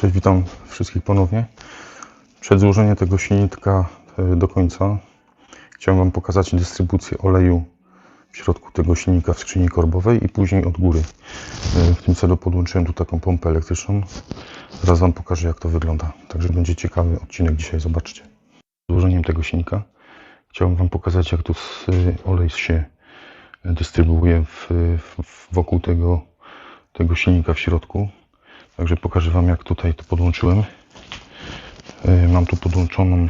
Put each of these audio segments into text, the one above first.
Cześć, witam wszystkich ponownie. Przed złożeniem tego silnika e, do końca chciałem Wam pokazać dystrybucję oleju w środku tego silnika w skrzyni korbowej i później od góry. E, W tym celu podłączyłem tu taką pompę elektryczną. Zaraz Wam pokażę jak to wygląda. Także będzie ciekawy odcinek dzisiaj, zobaczcie. Złożeniem tego silnika chciałem Wam pokazać jak tu s- olej się dystrybuuje w, w, wokół tego, tego silnika w środku. Także pokażę Wam jak tutaj to podłączyłem. E, Mam tu podłączoną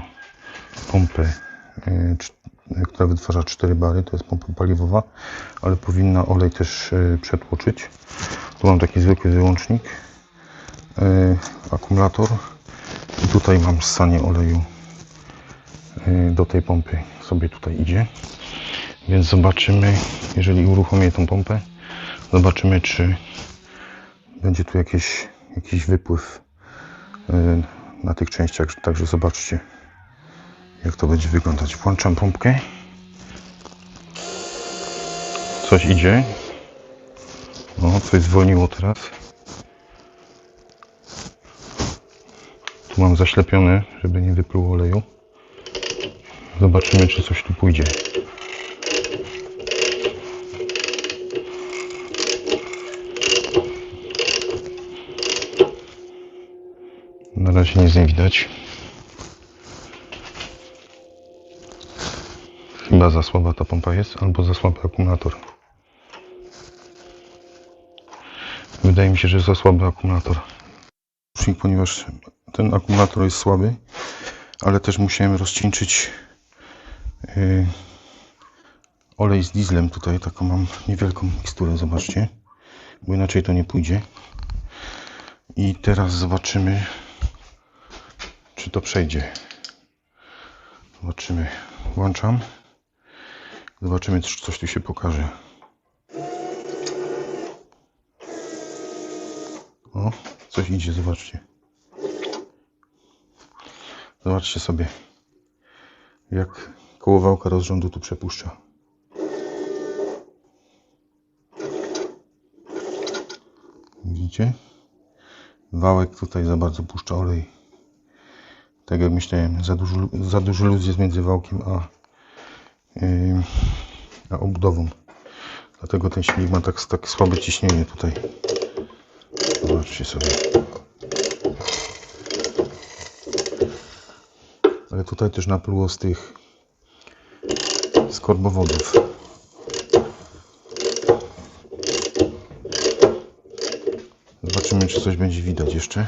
pompę, e, która wytwarza 4 bary. To jest pompa paliwowa, ale powinna olej też e, przetłoczyć. Tu mam taki zwykły wyłącznik, akumulator i tutaj mam ssanie oleju do tej pompy sobie tutaj idzie. Więc zobaczymy, jeżeli uruchomię tą pompę, zobaczymy czy będzie tu jakieś, jakiś wypływ y, na tych częściach, także zobaczcie jak to będzie wyglądać. Włączam pompkę. Coś idzie. O, coś zwolniło teraz. Tu mam zaślepione, żeby nie wypluło oleju. Zobaczymy, czy coś tu pójdzie. Na razie nic nie widać. Chyba za słaba ta pompa jest, albo za słaby akumulator. Wydaje mi się, że za słaby akumulator. Ponieważ ten akumulator jest słaby, ale też musiałem rozcieńczyć yy, olej z dieslem. Tutaj taką mam niewielką miksturę, zobaczcie. Bo inaczej to nie pójdzie. I teraz zobaczymy, czy to przejdzie. Zobaczymy. Włączam. Zobaczymy, czy coś tu się pokaże. O, coś idzie, zobaczcie. Zobaczcie sobie, jak koło wałka rozrządu tu przepuszcza. Widzicie? Wałek tutaj za bardzo puszcza olej. Tak jak myślałem, za dużo, za dużo luz jest między wałkiem a, yy, a obudową. Dlatego ten silnik ma tak, tak słabe ciśnienie tutaj. Zobaczcie sobie. Ale tutaj też napluło z tych skorbowodów. Zobaczymy, czy coś będzie widać jeszcze.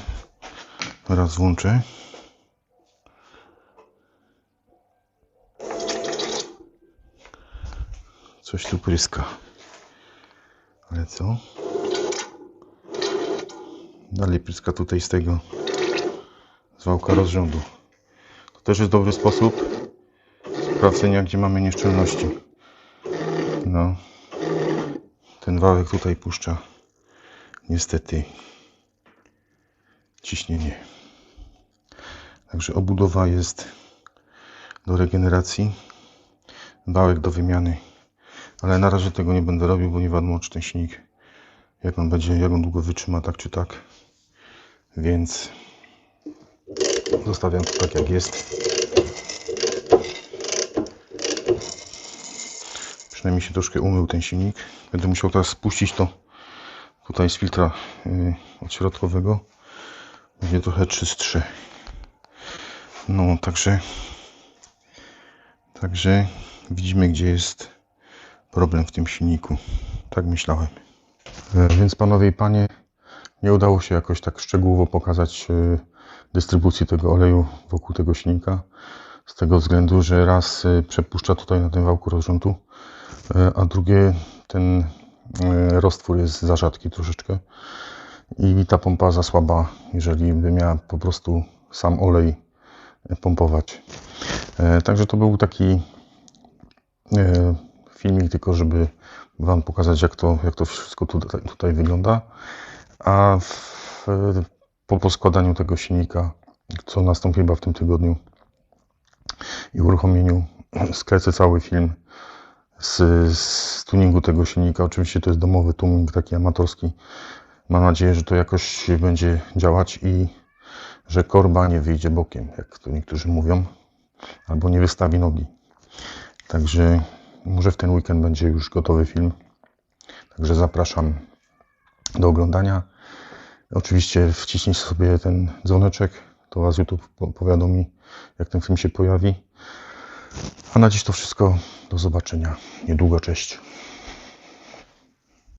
Raz włączę. Coś tu pryska. Ale co? Dalej pryska tutaj z tego z wałka rozrządu. To też jest dobry sposób sprawdzenia, gdzie mamy nieszczelności. No. Ten wałek tutaj puszcza niestety ciśnienie. Także obudowa jest do regeneracji, wałek do wymiany, ale na razie tego nie będę robił, bo nie wiadomo czy ten silnik, jak on będzie, jak on długo wytrzyma, tak czy tak. Więc zostawiam to tak jak jest. Przynajmniej się troszkę umył ten silnik. Będę musiał teraz spuścić to tutaj z filtra yy, odśrodkowego. Będzie trochę czystsze. No, także także widzimy, gdzie jest problem w tym silniku. Tak myślałem. E, Więc panowie i panie, nie udało się jakoś tak szczegółowo pokazać e, dystrybucji tego oleju wokół tego silnika. Z tego względu, że raz e, przepuszcza tutaj na tym wałku rozrządu, a drugie ten roztwór jest za rzadki troszeczkę i ta pompa za słaba, jeżeli by miała po prostu sam olej pompować. Także to był taki filmik, tylko żeby Wam pokazać, jak to, jak to wszystko tutaj, tutaj wygląda. A w, po poskładaniu tego silnika, co nastąpi chyba w tym tygodniu i uruchomieniu, sklecę cały film z, z tuningu tego silnika. Oczywiście to jest domowy tuning, taki amatorski. Mam nadzieję, że to jakoś będzie działać i że korba nie wyjdzie bokiem, jak to niektórzy mówią, albo nie wystawi nogi. Także może w ten weekend będzie już gotowy film. Także zapraszam do oglądania. Oczywiście wciśnij sobie ten dzwoneczek, to Was YouTube po- powiadomi, jak ten film się pojawi. A na dziś to wszystko. Do zobaczenia niedługo. Cześć.